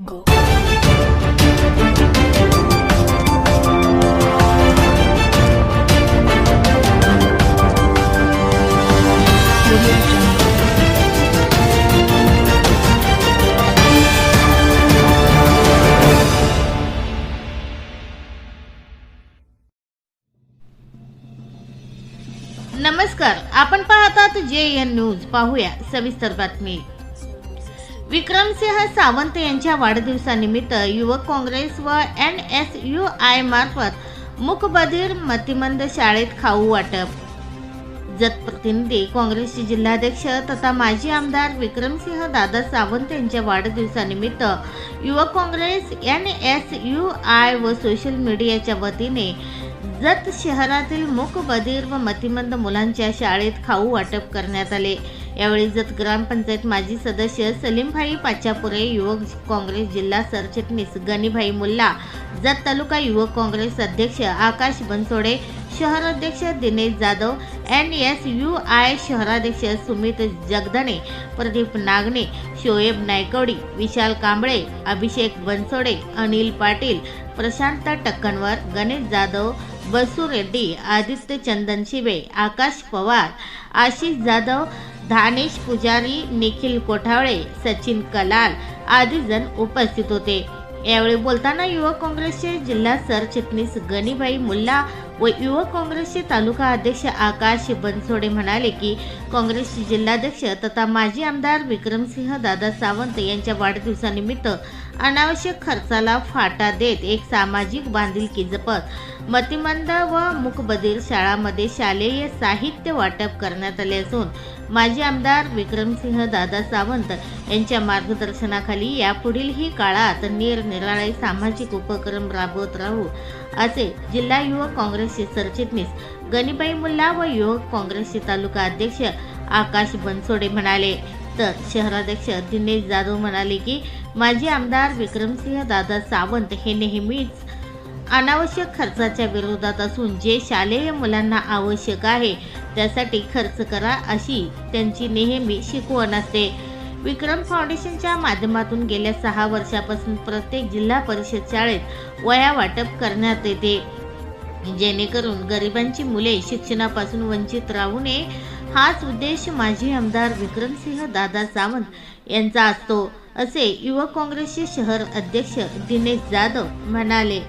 Jungle. नमस्कार आपण पाहतात जे एन न्यूज पाहूया सविस्तर बातमी विक्रमसिंह सावंत यांच्या वाढदिवसानिमित्त युवक काँग्रेस व एन एस यू आय मार्फत मुकबधीर मतिमंद शाळेत खाऊ वाटप. जत प्रतिनिधी काँग्रेसचे जिल्हाध्यक्ष तथा माजी आमदार विक्रमसिंह दादा सावंत यांच्या वाढदिवसानिमित्त युवक Congress N S U I व सोशल मीडियाच्या वतीने जत शहरातील मूक व मतिमंद मुलांच्या शाळेत खाऊ वाटप करण्यात आले. यावेळी जत ग्रामपंचायत माजी सदस्य सलीमभाई पाचापुरे युवक काँग्रेस जिल्हा सरचिटणीस गणीभाई मुल्ला जत तालुका युवक काँग्रेस अध्यक्ष आकाश बनसोडे शहराध्यक्ष Dinesh Jadhav N S U I शहराध्यक्ष सुमित जगदणे प्रदीप नागणे शोएब नायकवडी विशाल कांबळे अभिषेक बनसोडे अनिल पाटील प्रशांत टक्कनवर गणेश जाधव बसू रेड्डी आदित्य चंदन शिवे आकाश पवार आशिष जाधव धानेश पुजारी निखिल कोठावळे सचिन कलाल आदी जण उपस्थित होते. यावेळी बोलताना युवक काँग्रेसचे जिल्हा सरचिटणीस गणीबाई मुल्ला व युवक काँग्रेसचे तालुका अध्यक्ष आकाश बनसोडे म्हणाले की काँग्रेसचे जिल्हाध्यक्ष तथा माजी आमदार विक्रमसिंह दादा सावंत यांच्या वाढदिवसानिमित्त अनावश्यक खर्चाला फाटा देत एक सामाजिक बांधिलकी जपत मतिमंद व मुकबधीर शाळामध्ये शालेय साहित्य वाटप करण्यात आले असून माजी आमदार विक्रमसिंह दादा सावंत यांच्या मार्गदर्शनाखाली यापुढीलही काळात निरनिराळे सामाजिक उपक्रम राबवत राहू असे जिल्हा युवक काँग्रेसचे सरचिटणीस गणीबाई मुल्ला व युवक काँग्रेसचे तालुका अध्यक्ष आकाश बनसोडे म्हणाले. तर शहराध्यक्ष दिनेश जाधव म्हणाले की माजी आमदार विक्रमसिंह दादा सावंत हे नेहमीच अनावश्यक खर्चाच्या विरोधात असून जे शालेय मुलांना आवश्यक आहे त्यासाठी खर्च करा अशी त्यांची नेहमी शिकवण असते. विक्रम फाउंडेशनच्या माध्यमातून गेल्या सहा वर्षापासून प्रत्येक जिल्हा परिषद शाळेत वया वाटप करण्यात येते. जेणेकरून गरिबांची मुले शिक्षणापासून वंचित राहू नये. हाच उद्देश माजी आमदार विक्रमसिंह दादा सावंत यांचा असतो असे युवक काँग्रेसचे शहर अध्यक्ष दिनेश जाधव म्हणाले.